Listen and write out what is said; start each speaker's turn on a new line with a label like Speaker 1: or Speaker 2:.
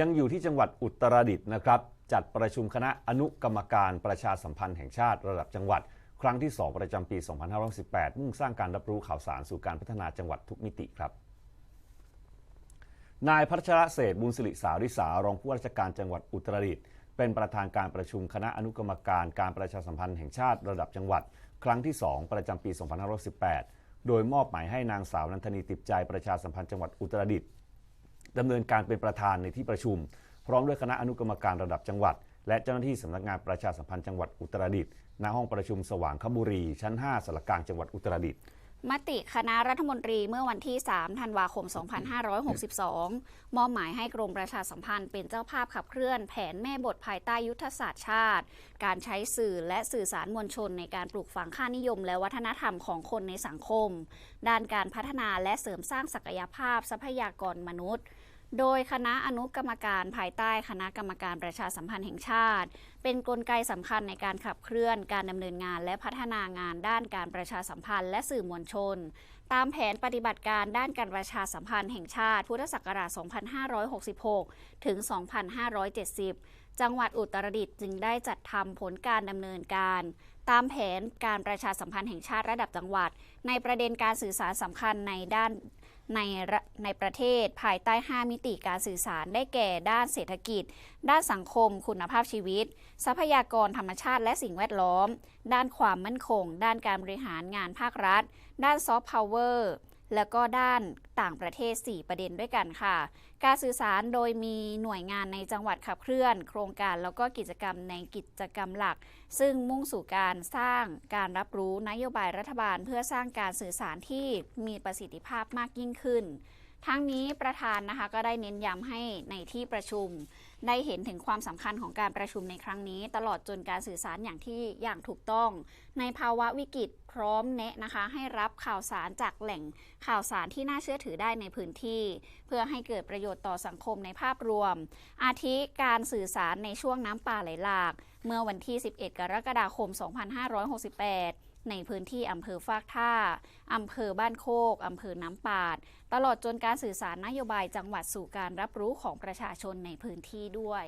Speaker 1: ยังอยู่ที่จังหวัดอุตรดิตถ์นะครับ จัดประชุมคณะอนุกรรมการประชาสัมพันธ์แห่งชาติระดับจังหวัด ครั้งที่ 2 ประจำปี 2518 มุ่งสร้างการรับรู้ข่าวสารสู่การพัฒนาจังหวัดทุกมิติครับ นายพัชระเศษบุญสิริสาวริสารองผู้ว่าราชการจังหวัดอุตรดิตถ์เป็นประธานการประชุมคณะอนุกรรมการการประชาสัมพันธ์แห่งชาติระดับจังหวัด ครั้งที่ 2 ประจำปี 2518 โดยมอบหมายให้นางสาวนันทนีติบใจประชาสัมพันธ์จังหวัดอุตรดิตถ์ ดำเนินการเป็นประธานในที่ประชุม พร้อมด้วยคณะอนุกรรมการระดับจังหวัด และเจ้าหน้าที่สำนักงานประชาสัมพันธ์จังหวัดอุตรดิตถ์ณห้องประชุมสว่างคบุรี ชั้น 5สารกลางจังหวัดอุตรดิตถ์
Speaker 2: มติคณะรัฐมนตรีเมื่อวันที่ 3 ธันวาคม 2562 มอบหมายให้กรมประชาสัมพันธ์เป็นเจ้าภาพขับเคลื่อนแผนแม่บทภายใต้ยุทธศาสตร์ชาติ การใช้สื่อและสื่อสารมวลชนในการปลูกฝังค่านิยม และวัฒนธรรมของคนในสังคม ด้านการพัฒนาและเสริมสร้างศักยภาพทรัพยากรมนุษย์ โดยคณะอนุกรรมการภายใต้คณะกรรมการประชาสัมพันธ์แห่งชาติ เป็นนกลไกสำคัญในการขับเคลื่อนการดำเนินงาน และพัฒนางานด้านการประชาสัมพันธ์และสื่อมวลชน ตามแผนปฏิบัติการด้านการประชาสัมพันธ์แห่งชาติ พุทธศักราช 2566 ถึง 2570 จังหวัดอุตรดิตถ์จึงได้จัดทำผลการดำเนินการตามแผนการประชาสัมพันธ์แห่งชาติระดับจังหวัด ในประเด็นการสื่อสารสำคัญในด้าน ในในประเทศภายใต้ 5 มิติการสื่อสารได้แก่ด้านเศรษฐกิจ ด้านสังคม คุณภาพชีวิต ทรัพยากรธรรมชาติและสิ่งแวดล้อม ด้านความมั่นคง ด้านการบริหารงานภาครัฐ ด้านซอฟต์พาวเวอร์ แล้วก็ด้านต่างประเทศ 4 ประเด็นด้วยกันค่ะ การสื่อสารโดยมีหน่วยงานในจังหวัดขับเคลื่อน โครงการแล้วก็กิจกรรมในกิจกรรมหลัก ซึ่งมุ่งสู่การสร้างการรับรู้นโยบายรัฐบาล เพื่อสร้างการสื่อสารที่มีประสิทธิภาพมากยิ่งขึ้น ทั้งนี้ประธานนะคะก็ได้เน้นย้ำให้ในที่ประชุม ได้เห็นถึงความสำคัญของการประชุมในครั้งนี้ ตลอดจนการสื่อสารอย่างที่อย่างถูกต้อง ในภาวะวิกฤตพร้อมแนะนะคะ ให้รับข่าวสารจากแหล่งข่าวสารที่น่าเชื่อถือได้ในพื้นที่ เพื่อให้เกิดประโยชน์ต่อสังคมในภาพรวม อาทิการสื่อสารในช่วงน้ำป่าไหลหลาก เมื่อวันที่ 11 กรกฎาคม 2568 ในพื้นที่อำเภอฟากท่าอำเภอบ้านโคกอำเภอน้ำปาด ตลอดจนการสื่อสารนโยบายจังหวัดสู่การรับรู้ของประชาชนในพื้นที่ด้วย